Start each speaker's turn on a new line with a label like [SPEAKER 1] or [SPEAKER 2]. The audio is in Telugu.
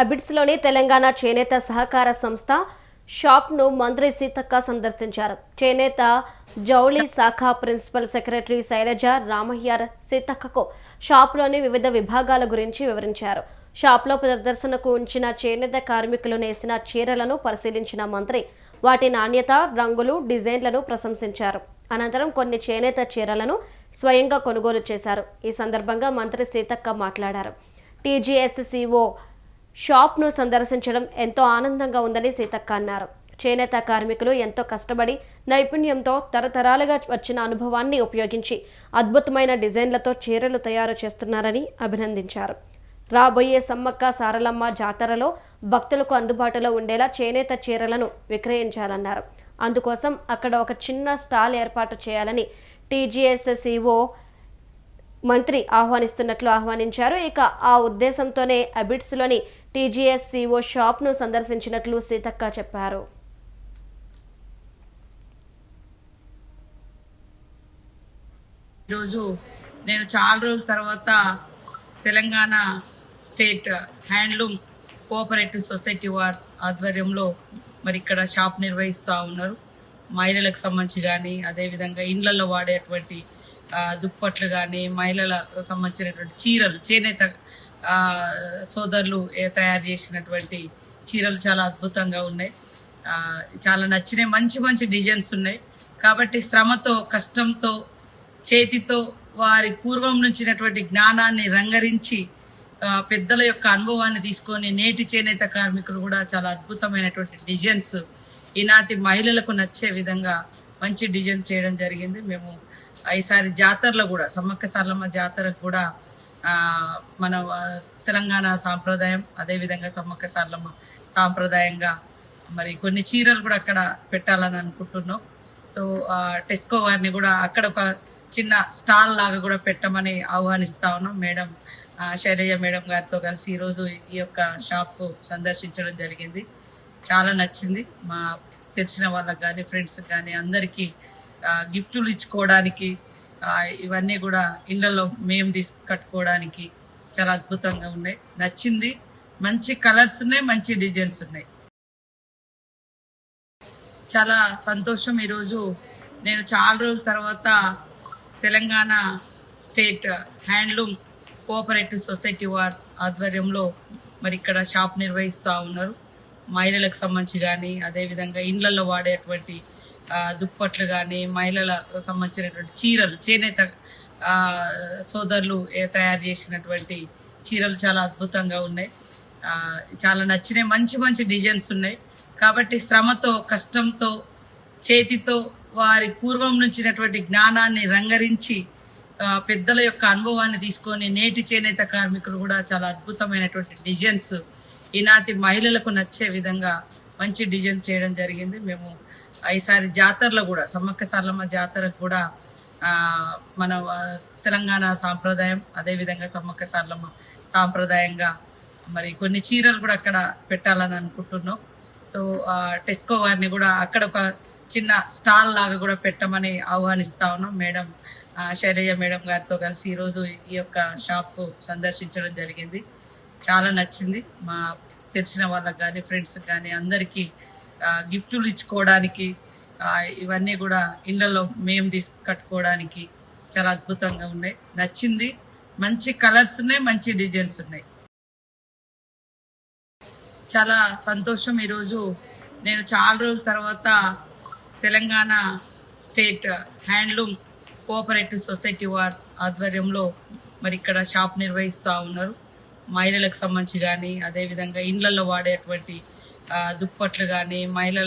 [SPEAKER 1] అబిడ్స్లోని తెలంగాణ చేనేత సహకార సంస్థ షాప్ను మంత్రి సీతక్క సందర్శించారు. చేనేత జౌళి శాఖ ప్రిన్సిపల్ సెక్రటరీ శైలజ రామయ్యార్ సీతక్కకు షాప్లోని వివిధ విభాగాల గురించి వివరించారు. షాప్లో ప్రదర్శనకు ఉంచిన చేనేత కార్మికులు నేసిన చీరలను పరిశీలించిన మంత్రి వాటి నాణ్యత రంగులు డిజైన్లను ప్రశంసించారు. అనంతరం కొన్ని చేనేత చీరలను స్వయంగా కొనుగోలు చేశారు. ఈ సందర్భంగా మంత్రి సీతక్క మాట్లాడారు. టీజీఎస్సీఓ షాప్ను సందర్శించడం ఎంతో ఆనందంగా ఉందని సీతక్క అన్నారు. చేనేత కార్మికులు ఎంతో కష్టపడి నైపుణ్యంతో తరతరాలుగా వచ్చిన అనుభవాన్ని ఉపయోగించి అద్భుతమైన డిజైన్లతో చీరలు తయారు చేస్తున్నారని అభినందించారు. రాబోయే సమ్మక్క సారలమ్మ జాతరలో భక్తులకు అందుబాటులో ఉండేలా చేనేత చీరలను విక్రయించాలన్నారు. అందుకోసం అక్కడ ఒక చిన్న స్టాల్ ఏర్పాటు చేయాలని టీజీఎస్సీఓ మంత్రి ఆహ్వానిస్తున్నట్లు ఆహ్వానించారు. ఇక ఆ ఉద్దేశంతోనే అబిట్స్లోని టీజీఎస్ సిఓ షాప్ను సందర్శించినట్లు సీతక్క చెప్పారు.
[SPEAKER 2] ఈరోజు నేను చాలా రోజుల తర్వాత Telangana state handloom cooperative society war ఆధ్వర్యంలో మరి ఇక్కడ షాప్ నిర్వహిస్తూ ఉన్నారు. మహిళలకు సంబంధించి కానీ అదేవిధంగా ఇండ్లలో వాడేటువంటి దుప్పట్లు కానీ మహిళలకు సంబంధించినటువంటి చీరలు చేనేత సోదరులు తయారు చేసినటువంటి చీరలు చాలా అద్భుతంగా ఉన్నాయి. చాలా నచ్చినాయి. మంచి మంచి డిజైన్స్ ఉన్నాయి. కాబట్టి శ్రమతో కష్టంతో చేతితో వారి పూర్వం నుంచినటువంటి జ్ఞానాన్ని రంగరించి పెద్దల యొక్క అనుభవాన్ని తీసుకొని నేటి చేనేత కార్మికులు కూడా చాలా అద్భుతమైనటువంటి డిజైన్స్ ఈనాటి మహిళలకు నచ్చే విధంగా మంచి డిజైన్ చేయడం జరిగింది. మేము ఈసారి జాతరలో కూడా సమ్మక్క సార్లమ్మ జాతరకు కూడా మన తెలంగాణ సాంప్రదాయం అదేవిధంగా సమ్మక్క సార్లమ్మ సాంప్రదాయంగా మరి కొన్ని చీరలు కూడా అక్కడ పెట్టాలని అనుకుంటున్నాం. సో టెస్కో వారిని కూడా అక్కడ ఒక చిన్న స్టాల్ లాగా కూడా పెట్టమని ఆహ్వానిస్తా ఉన్నాం. మేడం శైలజ మేడం గారితో కలిసి ఈరోజు ఈ యొక్క షాప్ సందర్శించడం జరిగింది. చాలా నచ్చింది. మా తెలిసిన వాళ్ళకి కానీ ఫ్రెండ్స్ కానీ అందరికీ గిఫ్టులు ఇచ్చుకోవడానికి ఇవన్నీ కూడా ఇళ్ళలో మేము తీసు కట్టుకోవడానికి చాలా అద్భుతంగా ఉన్నాయి. నచ్చింది. మంచి కలర్స్ ఉన్నాయి మంచి డిజైన్స్ ఉన్నాయి. చాలా సంతోషం ఈరోజు. నేను చాలా రోజుల తర్వాత Telangana state handloom cooperative society war ఆధ్వర్యంలో మరి ఇక్కడ షాప్ నిర్వహిస్తూ ఉన్నారు. మహిళలకు సంబంధించి కానీ అదేవిధంగా ఇండ్లలో వాడేటువంటి దుప్పట్లు కానీ మహిళలకు సంబంధించినటువంటి చీరలు చేనేత సోదరులు తయారు చేసినటువంటి చీరలు చాలా అద్భుతంగా ఉన్నాయి. చాలా నచ్చినాయి. మంచి మంచి డిజైన్స్ ఉన్నాయి. కాబట్టి శ్రమతో కష్టంతో చేతితో వారి పూర్వం నుంచినటువంటి జ్ఞానాన్ని రంగరించి పెద్దల యొక్క అనుభవాన్ని తీసుకొని నేటి చేనేత కార్మికులు కూడా చాలా అద్భుతమైనటువంటి డిజైన్స్ ఈనాటి మహిళలకు నచ్చే విధంగా మంచి డిజైన్ చేయడం జరిగింది. మేము ఈసారి జాతరలో కూడా సమ్మక్క సార్లమ్మ జాతరకు కూడా మన తెలంగాణ సాంప్రదాయం అదేవిధంగా సమ్మక్క సార్లమ్మ సాంప్రదాయంగా మరి కొన్ని చీరలు కూడా అక్కడ పెట్టాలని అనుకుంటున్నాం. సో టెస్కో వారిని కూడా అక్కడ ఒక చిన్న స్టాల్ లాగా కూడా పెట్టమని ఆహ్వానిస్తా ఉన్నాం. మేడం శైలజ మేడం గారితో కలిసి ఈరోజు ఈ యొక్క షాప్ సందర్శించడం జరిగింది. చాలా నచ్చింది. మా తెలిసిన వాళ్ళకి కానీ ఫ్రెండ్స్కి కానీ అందరికీ గిఫ్టులు ఇచ్చుకోవడానికి ఇవన్నీ కూడా ఇళ్ళలో మేము తీసు కట్టుకోవడానికి చాలా అద్భుతంగా ఉన్నాయి. నచ్చింది. మంచి కలర్స్ ఉన్నాయి మంచి డిజైన్స్ ఉన్నాయి. చాలా సంతోషం ఈరోజు. నేను చాలా రోజుల తర్వాత Telangana state handloom cooperative society war ఆధ్వర్యంలో మరి ఇక్కడ షాప్ నిర్వహిస్తూ ఉన్నారు. మహిళలకు సంబంధించి కానీ అదేవిధంగా ఇండ్లలో వాడేటువంటి ఆ, దుప్పట్లు కానీ మహిళల